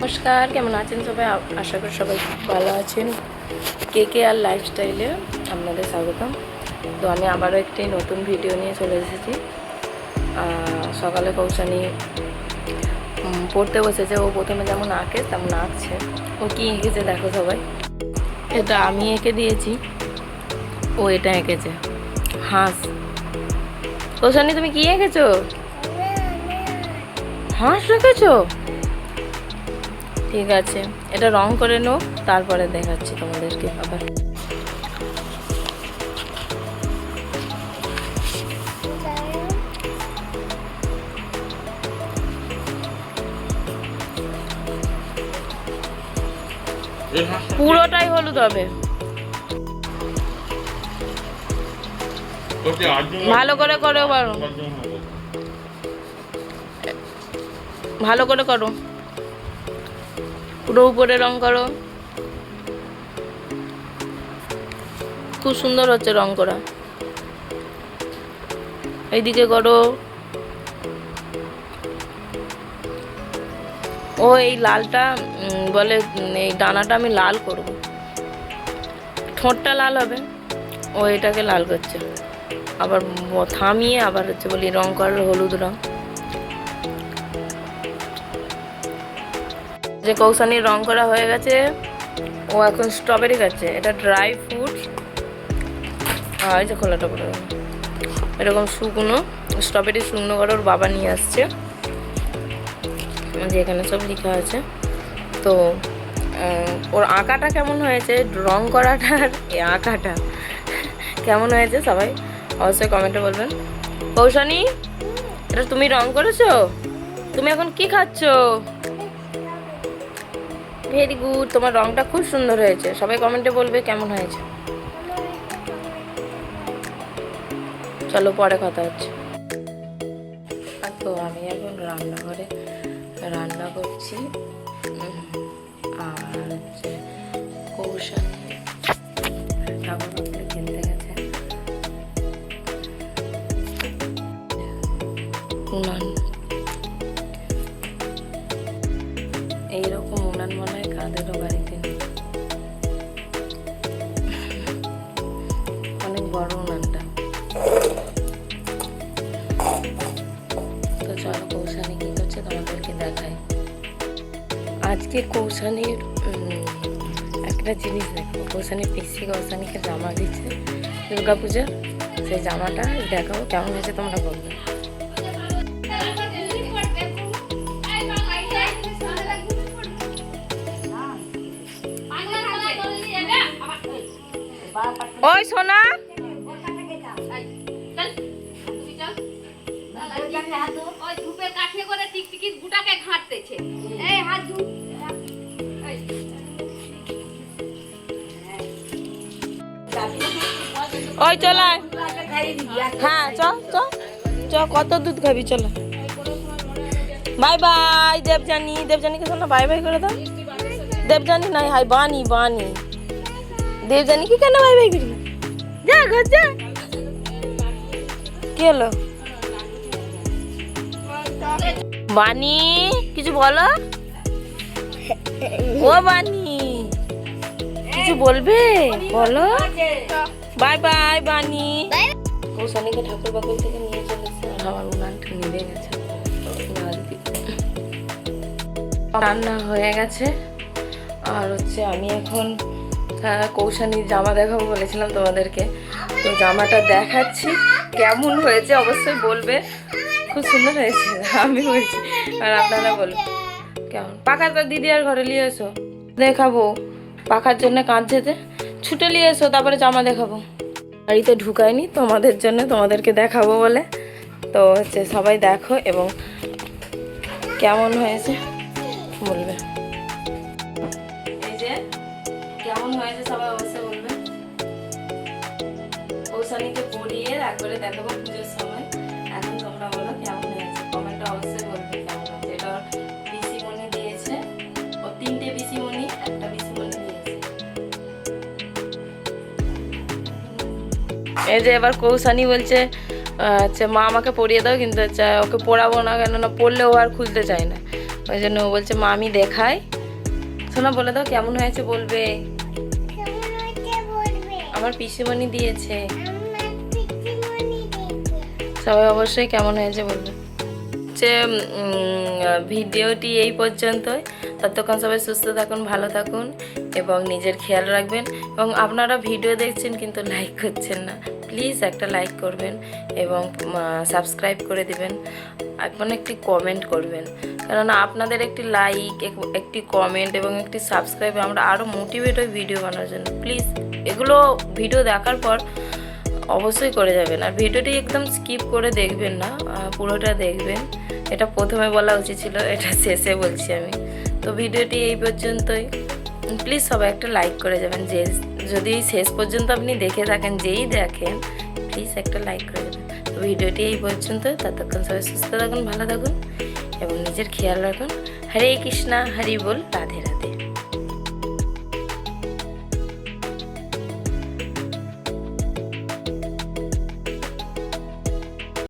নমস্কার, কেমন আছেন সবাই? আশা করি সবাই খুব ভালো আছেন। কে কে আর লাইফস্টাইলে আপনাদের স্বাগতম। তো আমি আবারও একটি নতুন ভিডিও নিয়ে চলে এসেছি। সকালে কৌশানি পড়তে বসেছে। ও প্রথমে যেমন আঁকে, তেমন আঁকছে। ও কি এঁকেছে দেখো সবাই। এটা আমি এঁকে দিয়েছি। ও এটা এঁকেছে। হাঁস। কৌশানি তুমি কি এঁকেছো? হাঁস রেখেছো? ঠিক আছে, এটা রং করে নো তারপরে দেখাচ্ছি তোমাদেরকে আবার পুরোটাই হলুদ হবে। ভালো করে করো পারো। ভালো করে করো। পুরো উপরে রং করো। খুব সুন্দর হচ্ছে রং করা। এইদিকে করো। ও এই লালটা বলে এই ডানাটা আমি লাল করব। ঠোঁটটা লাল হবে। ও এটাকে লাল করছে। আবার থামিয়ে আবার হচ্ছে বলি রং করার হলুদ রং। যে কৌশানির রং করা হয়ে গেছে, ও এখন স্ট্রবেরি খাচ্ছে। এটা ড্রাই ফ্রুট আর যে খোলাটা পড়ে এরকম শুকনো স্ট্রবেরি শুকনো করে ওর বাবা নিয়ে আসছে। যে এখানে সব লেখা আছে। তো ওর আঁকাটা কেমন হয়েছে? রং করাটা আর এই আঁকাটা কেমন হয়েছে সবাই? অবশ্যই কমেন্টে বলবেন। কৌশানি এটা তুমি রং করেছ? তুমি এখন কি খাচ্ছো? ভেরি গুড তোমার রংটা খুব সুন্দর হয়েছে। সবাই কমেন্টে বলবে কেমন হয়েছে। চলো পরে কথা হচ্ছে। তো আমি এখন রান্নাঘরে রান্না করছি। আর হচ্ছে কৌশল কাদেরও বাড়িতে অনেক বড় উনানটা তো চলো কৌশানি কি করছে তোমাদেরকে দেখাই। আজকে কৌশানির একটা জিনিস দেখো কৌশানি পিসি কৌশানিকে জামা দিচ্ছে। দুর্গা পূজা সেই জামাটা দেখাবো কেমন হয়েছে তোমরা বলবে ধুপ এই। ওই চলায় হ্যাঁ চ চ কত দুধ খাবি, চলো। বাই বাই দেবজানি দেবজানিকে শোনো বাই বাই করে দেবজানি নাই, হাই, বানি বানি। দেবজানি কি কেন বাই বাই করবি যা ঘর যা। কি হলো? বানি কিছু বলো? ও বানি কিছু বলবে? বলো। বাই বাই বানি কৌশানীকে ঠাকুর বাকুল থেকে নিয়ে চলেছে আর আমার উনানটা নিভে গেছে। রান্না হয়ে গেছে। আর হচ্ছে আমি এখন কৌশানীর জামা দেখাবো বলেছিলাম তোমাদেরকে। তো জামাটা দেখাচ্ছি, কেমন হয়েছে অবশ্যই বলবে। খুব সুন্দর হয়েছে, আমি বলছি, আর আপনারা বলবেন কেমন? পাখাটা দিদি আর ঘরে নিয়ে এসো। দেখাবো, পাখার জন্য কাঁদছেতে ছুটে নিয়ে এসো, তারপরে জামা দেখাবো। বাড়িতে ঢুকায়নি, তোমাদের জন্য তোমাদেরকে দেখাবো বলে। তো হচ্ছে সবাই দেখো এবং কেমন হয়েছে, বলবে। কৌশানীকে পড়িয়ে একবারে দেখাবো পুজোর সময়। এখন তোমরা বলো কেমন হয়েছে? কমেন্টে অবশ্যই বলবে কেমন হয়েছে? এটা ওর পিসিমণি দিয়েছে। ও তিনটে পিসিমণি একটা পিসিমণি দিয়েছে। এই যে এবার কৌশানি বলছে আচ্ছা মা আমাকে পড়িয়ে দাও কিন্তু আচ্ছা ওকে পড়াবো না কেননা পড়লে ও আর খুলতে চায় না। ওই জন্য ও বলছে মা আমি দেখাই। শোনা বলে দাও কেমন হয়েছে বলবে? আমার পিসিমণি দিয়েছে। সবাই অবশ্যই কেমন হয়েছে বলবে। উম, ভিডিওটি এই পর্যন্তই। ততক্ষণ সবাই সুস্থ থাকুন ভালো থাকুন এবং নিজের খেয়াল রাখবেন এবং আপনারা ভিডিও দেখছেন কিন্তু লাইক করছেন না। প্লিজ একটা লাইক করবেন এবং সাবস্ক্রাইব করে দিবেন। এখন একটি কমেন্ট করবেন। কেননা আপনাদের একটি লাইক একটি কমেন্ট এবং একটি সাবস্ক্রাইব আমরা আরও মোটিভেট হই ভিডিও বানানোর জন্য। প্লিজ এগুলো ভিডিও দেখার পর অবশ্যই করে যাবেন। আর ভিডিওটি একদম স্কিপ করে দেখবেন না পুরোটা দেখবেন। এটা প্রথমে বলা উচিত ছিল, এটা শেষে বলছি আমি। তো ভিডিওটি এই পর্যন্তই। প্লিজ সবাই একটা লাইক করে যাবেন, যে যদি শেষ পর্যন্ত আপনি দেখে থাকেন, যেই দেখেন প্লিজ একটা লাইক করে যাবেন। তো ভিডিওটি এই পর্যন্ত ততক্ষণ সবাই সুস্থ থাকুন, ভালো থাকুন, এবং নিজের খেয়াল রাখুন। হরে কৃষ্ণা, হরি বল, রাধে রাধে।